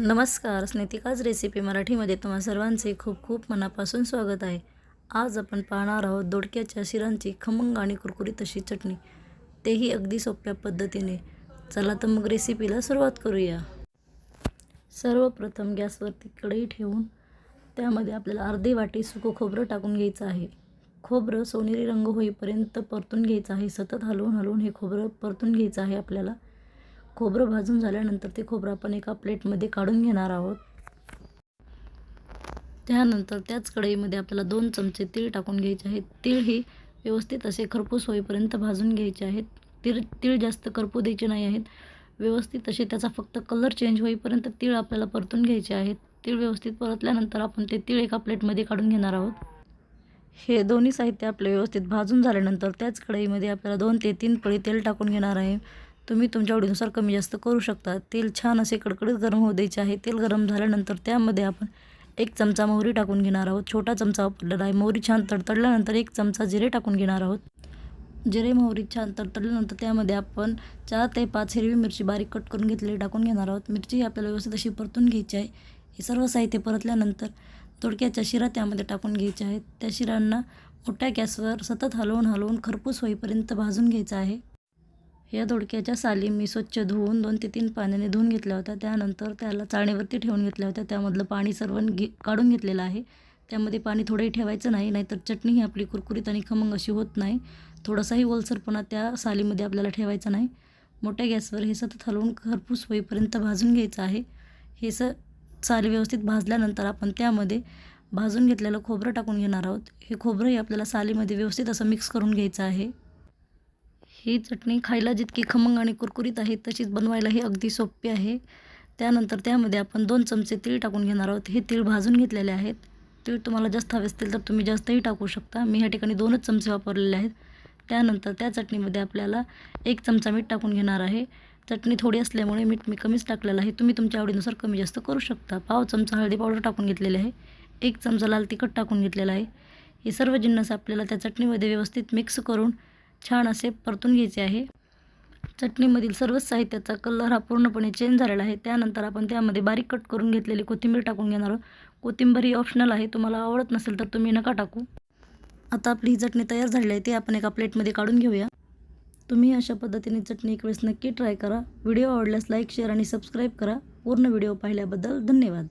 नमस्कार स्नेतिकाज रेसिपी मराठीमध्ये तुम्हा सर्वांचे खूप खूप मनापासून स्वागत आहे. आज आपण पाहणार आहोत दोडक्याच्या शिरांची खमंग आणि कुरकुरीत अशी चटणी. तेही अगदी सोप्या पद्धतीने. चला तर मग रेसिपीला सुरुवात करूया. सर्वप्रथम गॅसवरती कढई ठेवून त्यामध्ये आपल्याला अर्धी वाटी सुकं खोबरं टाकून घ्यायचं आहे. खोबरं सोनेरी रंग होईपर्यंत परतून घ्यायचं आहे. सतत हलवून हलवून हे खोबरं परतून घ्यायचं आहे आपल्याला. खोबरं भाजून झाल्यानंतर ते खोबरं आपण एका प्लेटमध्ये काढून घेणार आहोत. त्यानंतर त्याच कढईमध्ये आपल्याला दोन चमचे तीळ टाकून घ्यायचे आहेत तीळ ही व्यवस्थित असे खरपूस होईपर्यंत भाजून घ्यायचे आहेत तीळ तीळ जास्त करपू द्यायचे नाही आहेत. व्यवस्थित असे त्याचा फक्त कलर चेंज होईपर्यंत तीळ आपल्याला परतून घ्यायचे आहेत. तीळ व्यवस्थित परतल्यानंतर आपण ते तीळ एका प्लेटमध्ये काढून घेणार आहोत. हे दोन्ही साहित्य आपले व्यवस्थित भाजून झाल्यानंतर त्याच कढईमध्ये आपल्याला दोन ते तीन पळी तेल टाकून घेणार आहे. तुम्ही तुमच्या आवडीनुसार कमी जास्त करू शकता. तेल छान असे कडकडीत गरम होऊ द्यायचे आहे. तेल गरम झाल्यानंतर त्यामध्ये आपण एक चमचा मोहरी टाकून घेणार आहोत. छोटा चमचा वापरलेला आहे. मोहरी छान तडतडल्यानंतर एक चमचा जिरे टाकून घेणार आहोत. जिरे मोहरी छान तडतडल्यानंतर त्यामध्ये आपण चार ते पाच हिरवी मिरची बारीक कट करून घेतलेली टाकून घेणार आहोत. मिरची आपल्याला व्यवस्थित अशी परतून घ्यायची आहे. हे सर्व साहित्य परतल्यानंतर तोडक्याच्या शिरा त्यामध्ये टाकून घ्यायच्या आहेत. त्या शिरांना मोठ्या गॅसवर सतत हलवून हलवून खरपूस होईपर्यंत भाजून घ्यायचं आहे. या दोडक्याच्या साली मी स्वच्छ धुवून दोन ते तीन पाण्याने धुवून घेतल्या होत्या. त्यानंतर त्याला चाळणीवरती ठेवून घेतल्या होत्या. त्यामधलं पाणी सर्व घे काढून घेतलेलं आहे. त्यामध्ये पाणी थोडंही ठेवायचं नाही नाहीतर चटणी ही आपली कुरकुरीत आणि खमंग अशी होत नाही. थोडासाही ओलसरपणा त्या सालीमध्ये आपल्याला ठेवायचा नाही. मोठ्या गॅसवर हे सतत हलवून खरपूस होईपर्यंत भाजून घ्यायचं आहे. हे स साली व्यवस्थित भाजल्यानंतर आपण त्यामध्ये भाजून घेतलेलं खोबरं टाकून घेणार आहोत. हे खोबरंही आपल्याला सालीमध्ये व्यवस्थित असं मिक्स करून घ्यायचं आहे. ही चटणी खायला जितकी खमंग आणि कुरकुरीत आहे तशीच बनवायलाही अगदी सोपी आहे. त्यानंतर त्यामध्ये आपण दोन चमचे तीळ टाकून घेणार आहोत. हे तीळ भाजून घेतलेले आहेत. तीळ तुम्हाला जास्त हवे असतील तर तुम्ही जास्तही टाकू शकता. मी ह्या ठिकाणी दोनच चमचे वापरलेले आहेत. त्यानंतर त्या चटणीमध्ये आपल्याला एक चमचा मीठ टाकून घेणार आहे. चटणी थोडी असल्यामुळे मीठ मी कमीच टाकलेलं आहे. तुम्ही तुमच्या आवडीनुसार कमी जास्त करू शकता. पाव चमचा हळदी पावडर टाकून घेतलेले आहे. एक चमचा लाल तिखट टाकून घेतलेला आहे. हे सर्व जिन्नस आपल्याला त्या चटणीमध्ये व्यवस्थित मिक्स करून छान असे परतून घ्यायचे आहे. चटणीमधील सर्वच साहित्याचा कलर हा पूर्णपणे चेंज झालेला आहे. त्यानंतर आपण त्यामध्ये बारीक कट करून घेतलेली कोथिंबीर टाकून घेणार आहोत. कोथिंबीर ही ऑप्शनल आहे. तुम्हाला आवडत नसेल तर तुम्ही नका टाकू. आता आपली ही चटणी तयार झालेली आहे. ती आपण एका प्लेटमध्ये काढून घेऊया. तुम्ही अशा पद्धतीने चटणी एक वेळेस नक्की ट्राय करा. व्हिडिओ आवडल्यास लाईक शेअर आणि सबस्क्राईब करा. पूर्ण व्हिडिओ पाहिल्याबद्दल धन्यवाद.